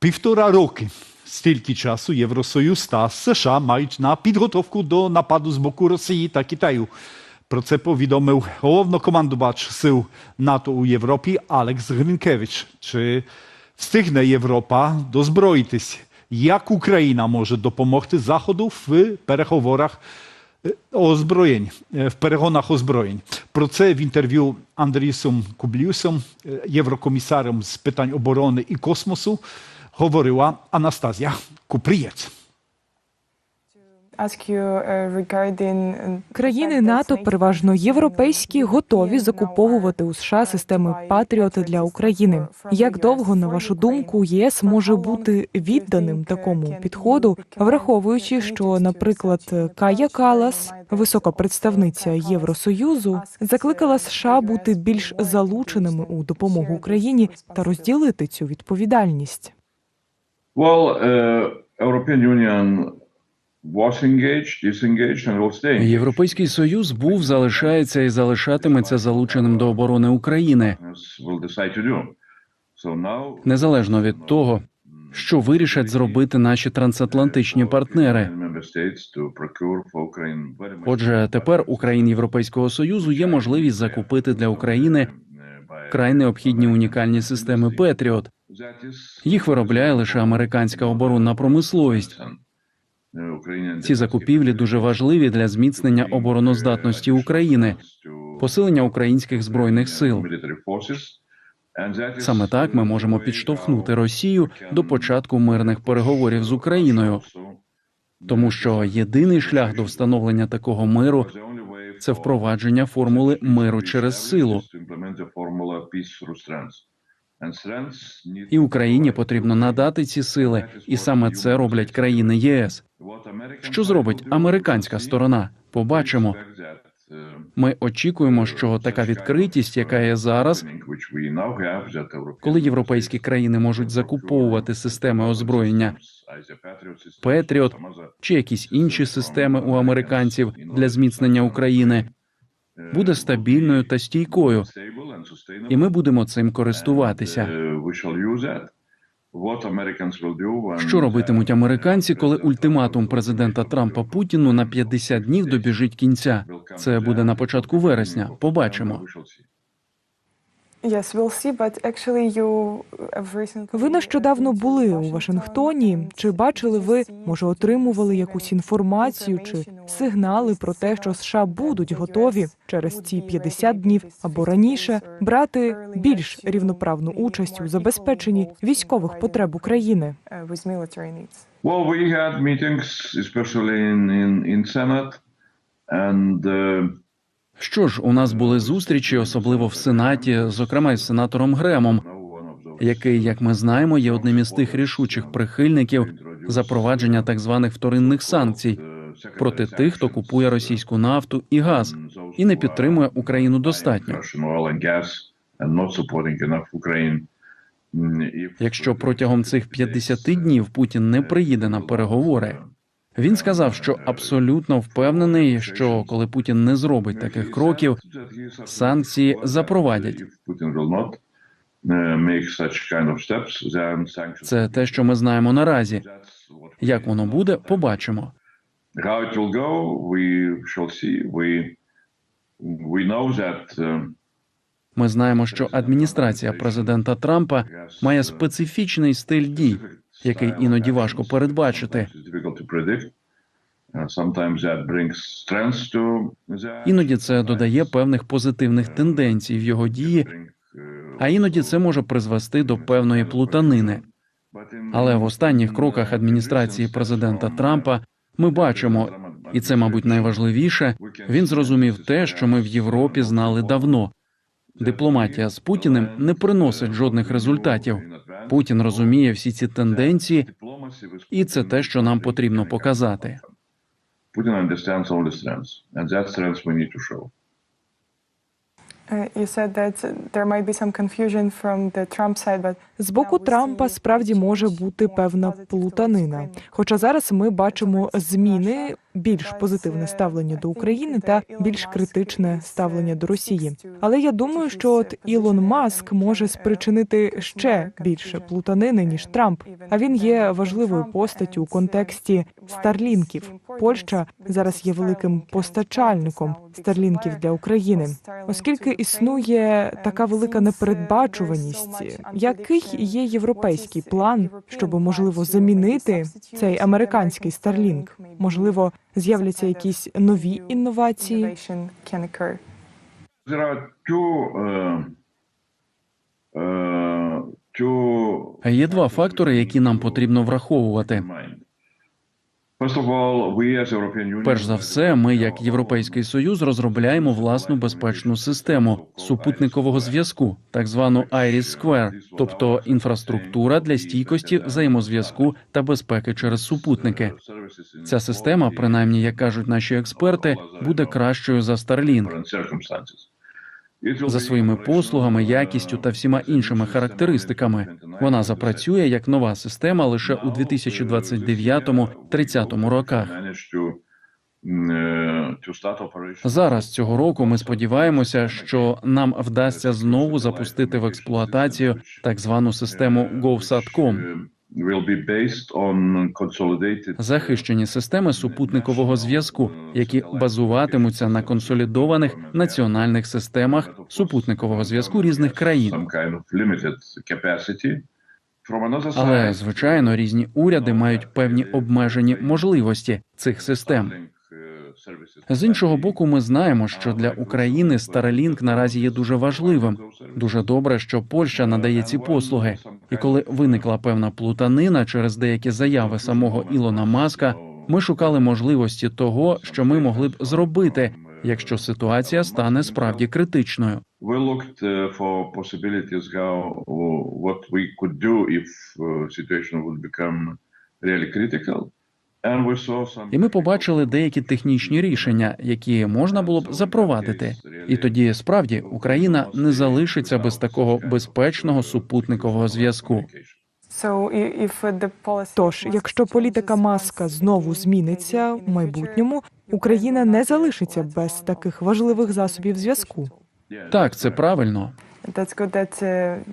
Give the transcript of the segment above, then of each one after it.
Півтора роки стільки часу Євросоюз та США мають на підготовку до нападу з боку Росії та Китаю. Про це повідомив головнокомандувач сил НАТО у Європі Алекс Гринкевич. Чи встигне Європа дозброїтись? Як Україна може допомогти Заходу в переговорах е, озброєнь, е, в перегонах озброєнь? Про це в інтерв'ю Андрісом Кублюсом, е, єврокомісаром з питань оборони і космосу, говорила Анастазія Купрієць. uh, uh, Країни НАТО, переважно європейські, готові закуповувати у США системи Патріот для України. Як довго, на вашу думку, ЄС може бути відданим такому підходу, враховуючи, що, наприклад, Кая Калас, висока представниця Євросоюзу, закликала США бути більш залученими у допомогу Україні та розділити цю відповідальність. Європейський союз був, залишається і залишатиметься залученим до оборони України незалежно від того, що вирішать зробити наші трансатлантичні партнери. Отже, тепер у країн Європейського союзу є можливість закупити для України uh, край необхідні унікальні системи Петріот. Їх виробляє лише американська оборонна промисловість. Ці закупівлі дуже важливі для зміцнення обороноздатності України, посилення українських збройних сил. Саме так ми можемо підштовхнути Росію до початку мирних переговорів з Україною, тому що єдиний шлях до встановлення такого миру це впровадження формули миру через силу. І Україні потрібно надати ці сили, і саме це роблять країни ЄС. Що зробить американська сторона? Побачимо. Ми очікуємо, що така відкритість, яка є зараз, коли європейські країни можуть закуповувати системи озброєння Петріот чи якісь інші системи у американців для зміцнення України, буде стабільною та стійкою, і ми будемо цим користуватися. Що робитимуть американці, коли ультиматум президента Трампа Путіну на 50 днів добіжить кінця? Це буде на початку вересня. Побачимо. Ви нещодавно були у Вашингтоні. Чи бачили ви, може, отримували якусь інформацію чи сигнали про те, що США будуть готові через ці 50 днів або раніше брати більш рівноправну участь у забезпеченні військових потреб України? uh? Well, we had meetings, especially in, in, in Senate, and uh, Що ж, у нас були зустрічі, особливо в Сенаті, зокрема із сенатором Гремом, який, як ми знаємо, є одним із тих рішучих прихильників запровадження так званих вторинних санкцій проти тих, хто купує російську нафту і газ, і не підтримує Україну достатньо. Якщо протягом цих 50 днів Путін не приїде на переговори, він сказав, що абсолютно впевнений, що коли Путін не зробить таких кроків, санкції запровадять. Sanctions. Це те, що ми знаємо наразі. Як воно буде, побачимо. Uh, Ми знаємо, що адміністрація президента Трампа має специфічний стиль дій, який іноді важко передбачити. Іноді це додає певних позитивних тенденцій в його дії, а іноді це може призвести до певної плутанини. Але в останніх кроках адміністрації президента Трампа ми бачимо, і це, мабуть, найважливіше. Він зрозумів те, що ми в Європі знали давно. Дипломатія з Путіним не приносить жодних результатів. Путін розуміє всі ці тенденції, і це те, що нам потрібно показати. Putin understands all the strengths, and that strength we need to show. Uh, З боку Трампа справді може бути певна плутанина. Хоча зараз ми бачимо зміни більш позитивне ставлення до України та більш критичне ставлення до Росії. Але я думаю, що от Ілон Маск може спричинити ще більше плутанини ніж Трамп. А він є важливою постаттю у контексті старлінків. Польща зараз є великим постачальником старлінків для України, оскільки існує така велика непередбачуваність. Який є європейський план, щоб можливо замінити цей американський старлінг? Можливо, з'являться якісь нові інновації. Uh, two Є два фактори, які нам потрібно враховувати. mind. First of all, we as European Union Перш за все, ми, як Європейський Союз, розробляємо власну безпечну систему супутникового зв'язку, так звану Iris Square, тобто інфраструктура для стійкості взаємозв'язку та безпеки через супутники. Ця система, принаймні, як кажуть наші експерти, буде кращою за Starlink. За своїми послугами, якістю та всіма іншими характеристиками. Вона запрацює як нова система лише у 2029-30 роках. Зараз цього року ми сподіваємося, що нам вдасться знову запустити в експлуатацію так звану систему GovSatcom. Захищені системи супутникового зв'язку, які базуватимуться на консолідованих національних системах супутникового зв'язку різних країн. Але звичайно, різні уряди мають певні обмежені можливості цих систем. З іншого боку, ми знаємо, що для України Starlink наразі є дуже важливим. Дуже добре, що Польща надає ці послуги. І коли виникла певна плутанина через деякі заяви самого Ілона Маска, ми шукали можливості того, що ми могли б зробити, якщо ситуація стане справді критичною. we looked uh, for possibilities how what. І ми побачили деякі технічні рішення, які можна було б запровадити. І тоді справді Україна не залишиться без такого безпечного супутникового зв'язку. Тож, якщо політика Маска знову зміниться в майбутньому, Україна не залишиться без таких важливих засобів зв'язку. Так, це правильно. Uh,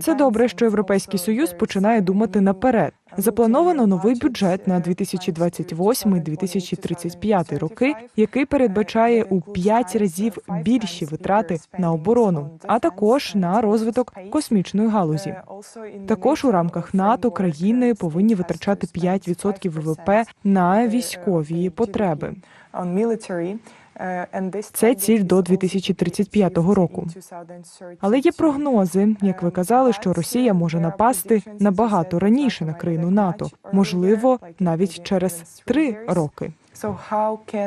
Це добре, що Європейський Союз починає думати наперед. Заплановано новий бюджет на uh, 2028-2035 роки, який передбачає у п'ять разів більші витрати на оборону, а також на розвиток космічної галузі. Також у рамках НАТО країни повинні витрачати 5% ВВП на військові потреби. Це ціль до 2035 року. Але є прогнози, як ви казали, що Росія може напасти набагато раніше на країну НАТО, можливо, навіть через три роки.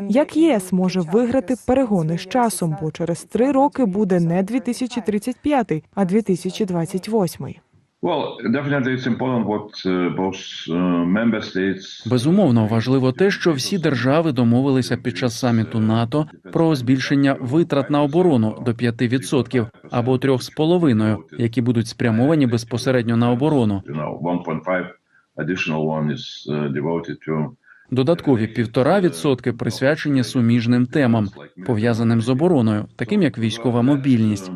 Як ЄС може виграти перегони з часом, бо через три роки буде не 2035, а 2028. Well, definitely it's important what uh, both uh, member states Безумовно, важливо те, що всі держави домовилися під час саміту НАТО про збільшення витрат на оборону до 5% або 3,5%, які будуть спрямовані безпосередньо на оборону. you know 1.5 additional one is uh, Додаткові півтора відсотки присвячені суміжним темам, пов'язаним з обороною, таким як військова мобільність.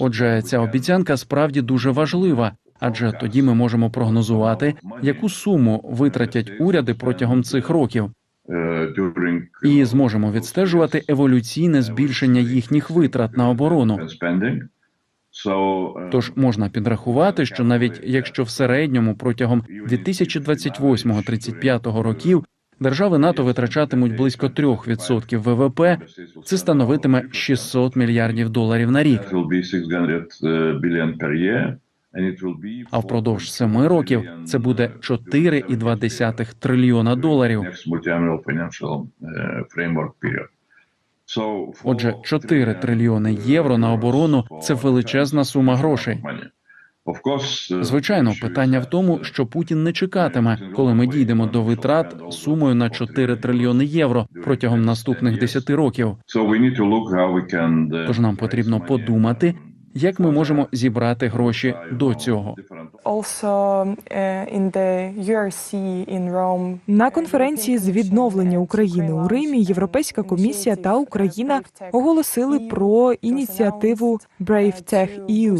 Отже, ця обіцянка справді дуже важлива, адже тоді ми можемо прогнозувати, яку суму витратять уряди протягом цих років, uh, і зможемо відстежувати еволюційне збільшення їхніх витрат на оборону. Uh, Тож можна підрахувати, що навіть якщо в середньому протягом 2028-35 років держави НАТО витрачатимуть близько 3% ВВП, це становитиме 600 мільярдів доларів на рік. that will be 600 billion per year. And it will be А впродовж семи років це буде 4,2 трильйона доларів. So Отже, 4 трильйони євро на оборону це величезна сума грошей. Uh, Звичайно, питання в тому, що Путін не чекатиме, коли ми дійдемо до витрат сумою на 4 трильйони євро протягом наступних 10 років. Uh, Тож нам потрібно подумати, як ми можемо зібрати гроші до цього. Rome, На конференції з відновлення України у Римі Європейська комісія та Україна оголосили про ініціативу Brave Tech EU.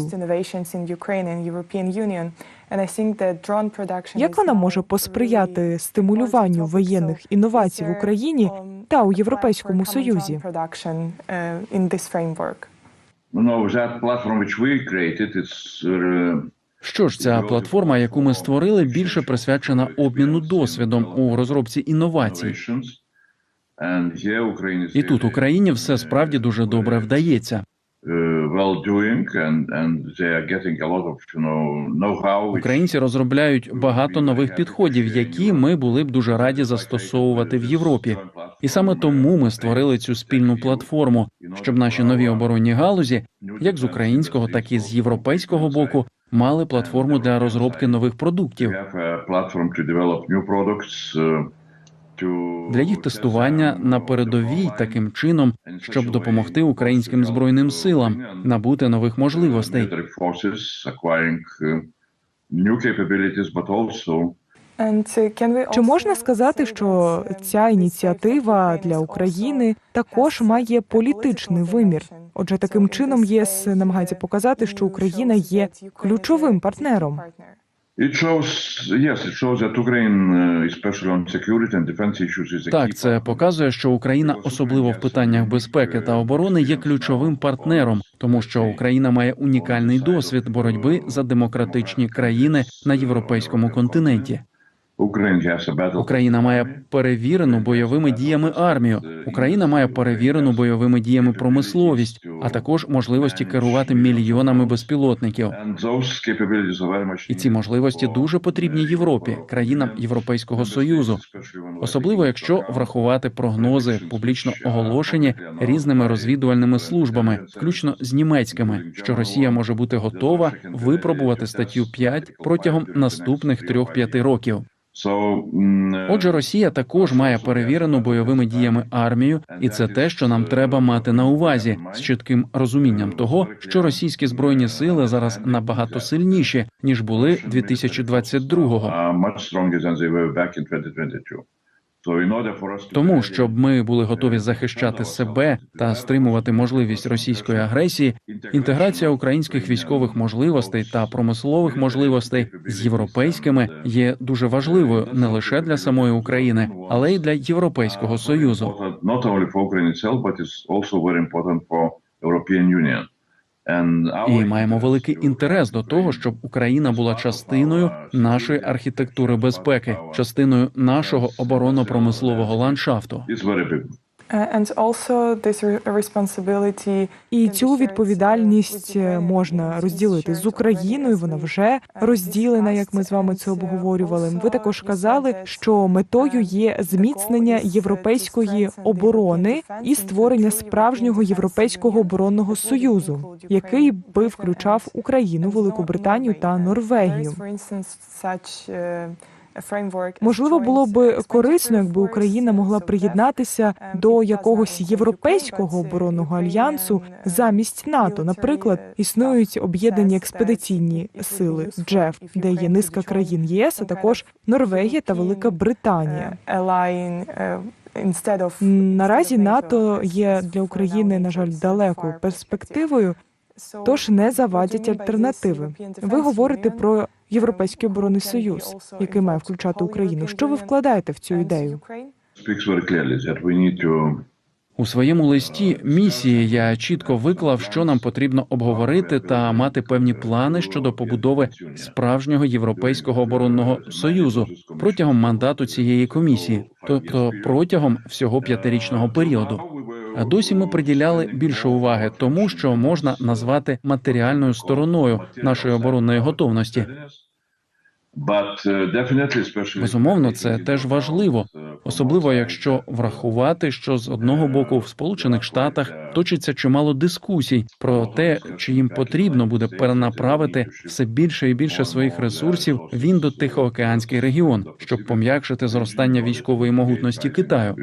Як вона може посприяти стимулюванню воєнних інновацій в Україні та у Європейському Союзі? No, that platform which we created, it's uh, Що ж, ця платформа, яку ми створили, більше присвячена обміну досвідом у розробці інновацій. І тут Україні все справді дуже добре вдається. Well doing, and and they are getting a lot of you know know-how. Українці розробляють багато нових підходів, які ми були б дуже раді застосовувати в Європі. І саме тому ми створили цю спільну платформу, щоб наші нові оборонні галузі, як з українського, так і з європейського боку, мали платформу для розробки нових продуктів. Для їх тестування на передовій таким чином, щоб допомогти українським збройним силам набути нових можливостей. uh, also Чи можна сказати, що ця ініціатива для України також має політичний вимір? Отже, таким чином єс намагається показати, що Україна є ключовим партнером. It shows, yes, it shows that Ukraine, uh, especially on security and defense issues, is a Так, це показує, що Україна, особливо в питаннях безпеки та оборони, є ключовим партнером, тому що Україна має унікальний досвід боротьби за демократичні країни на європейському континенті. Україна має перевірену бойовими діями армію. Україна має перевірену бойовими діями промисловість, а також можливості керувати мільйонами безпілотників. І ці можливості дуже потрібні Європі, країнам Європейського союзу, особливо якщо врахувати прогнози, публічно оголошені різними розвідувальними службами, включно з німецькими, що Росія може бути готова випробувати статтю 5 протягом наступних 3-5 років. Mm, Отже, Росія також має перевірену бойовими діями армію, і це те, що нам треба мати на увазі з чітким розумінням того, що російські збройні сили зараз набагато сильніші ніж були 2022-го. Are much stronger than they were back in 2022. So in order for us to Тому щоб ми були готові захищати себе та стримувати можливість російської агресії, інтеграція українських військових можливостей та промислових можливостей з європейськими є дуже важливою не лише для самої України, але й для Європейського союзу. Not only for Ukraine itself, but it's also very important for European Union. І маємо великий інтерес до того, щоб Україна була частиною нашої архітектури безпеки, частиною нашого оборонно-промислового ландшафту. Uh, І цю відповідальність е, можна розділити з Україною. Вона вже розділена, як ми з вами це обговорювали. Ви також казали, що метою є зміцнення європейської оборони і створення справжнього європейського оборонного союзу, який би включав Україну, Велику Британію та Норвегію. Можливо, було б корисно, якби Україна могла приєднатися до якогось європейського оборонного альянсу замість НАТО. Наприклад, існують об'єднані експедиційні сили ДЖЕФ, де є низка країн ЄС, а також Норвегія та Велика Британія. Наразі НАТО є для України, на жаль, далекою перспективою. Тож не завадять альтернативи. Ви говорите про Європейський оборонний союз, який має включати Україну. Що ви вкладаєте в цю ідею? У своєму листі місії я чітко виклав, що нам потрібно обговорити та мати певні плани щодо побудови справжнього європейського оборонного союзу протягом мандату цієї комісії, тобто протягом всього п'ятирічного періоду. А досі ми приділяли більше уваги тому, що можна назвати матеріальною стороною нашої оборонної готовності. Uh, Безумовно, це теж важливо, особливо якщо врахувати, що з одного боку в Сполучених Штатах точиться чимало дискусій про те, чи їм потрібно буде перенаправити все більше і більше своїх ресурсів в індо-тихоокеанський регіон, щоб пом'якшити зростання військової могутності Китаю.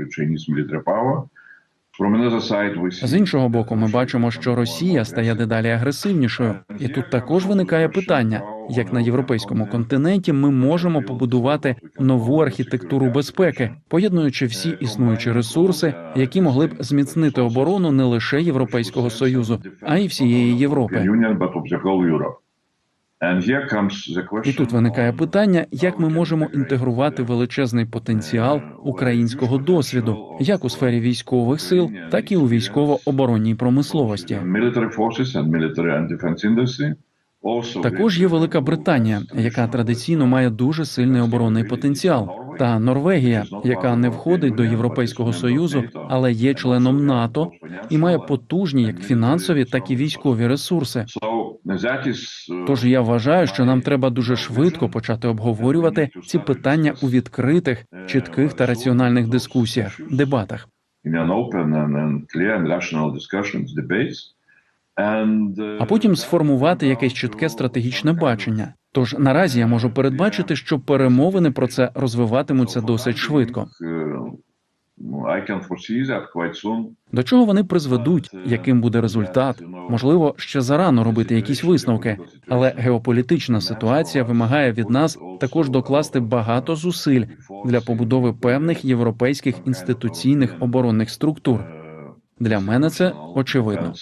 З іншого боку, ми бачимо, що Росія стає дедалі агресивнішою, і тут також виникає питання: як на європейському континенті, ми можемо побудувати нову архітектуру безпеки, поєднуючи всі існуючі ресурси, які могли б зміцнити оборону не лише Європейського союзу, а й всієї Європи. І тут виникає питання, як ми можемо інтегрувати величезний потенціал українського досвіду, як у сфері військових сил, так і у військово-оборонній промисловості. Також є Велика Британія, яка традиційно має дуже сильний оборонний потенціал, та Норвегія, яка не входить до Європейського союзу, але є членом НАТО і має потужні як фінансові, так і військові ресурси. Uh, Тож я вважаю, що нам треба дуже швидко почати обговорювати ці питання у відкритих, чітких та раціональних дискусіях, дебатах. а потім сформувати якесь чітке стратегічне бачення. Тож наразі я можу передбачити, що перемовини про це розвиватимуться досить швидко. Uh, I can foresee that quite soon. До чого вони призведуть, яким буде результат? Можливо, ще зарано робити якісь висновки, але геополітична ситуація вимагає від нас також докласти багато зусиль для побудови певних європейських інституційних оборонних структур. Для мене це очевидно.